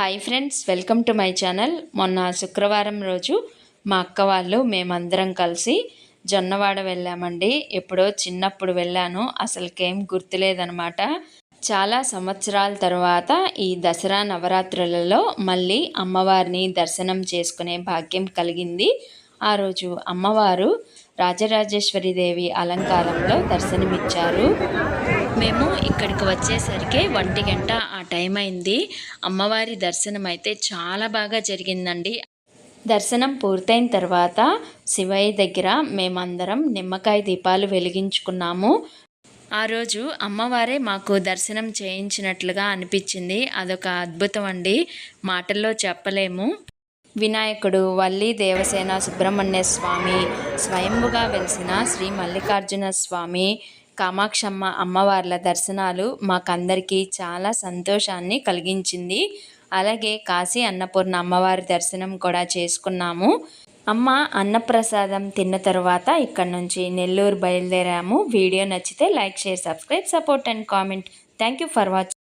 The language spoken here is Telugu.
Hi friends welcome to my channel. మొన్న శుక్రవారం రోజు మా అక్క వాళ్ళు మేమందరం కలిసి జొన్నవాడ వెళ్ళామండి. ఎప్పుడో చిన్నప్పుడు వెళ్ళాను. అసలుకేం గుర్తులేదనమాట. చాలా సంవత్సరాల తర్వాత ఈ దసరా నవరాత్రులలో మళ్ళీ అమ్మవారిని దర్శనం చేసుకునే భాగ్యం కలిగింది. ఆ రోజు అమ్మవారు రాజరాజేశ్వరి దేవి అలంకారంలో దర్శనమిచ్చారు. మేము ఇక్కడికి వచ్చేసరికి ఒంటి గంట ఆ టైం అయింది. అమ్మవారి దర్శనం అయితే చాలా బాగా జరిగిందండి. దర్శనం పూర్తయిన తర్వాత శివయ్య దగ్గర మేమందరం నిమ్మకాయ దీపాలు వెలిగించుకున్నాము. ఆ రోజు అమ్మవారే మాకు దర్శనం చేయించినట్లుగా అనిపించింది. అదొక అద్భుతం అండి. మాటల్లో చెప్పలేము. వినాయకుడు వల్లి దేవసేన సుబ్రహ్మణ్య స్వామి స్వయంభుగా వెలిసిన శ్రీ మల్లికార్జున స్వామి కామాక్షమ్మ అమ్మవార్ల దర్శనాలు మాకందరికీ చాలా సంతోషాన్ని కలిగించింది. అలాగే కాశీ అన్నపూర్ణ అమ్మవారి దర్శనం కూడా చేసుకున్నాము. అమ్మ అన్నప్రసాదం తిన్న తర్వాత ఇక్కడ నుంచి నెల్లూరు బయలుదేరాము. వీడియో నచ్చితే like share subscribe support and comment. Thank you for watching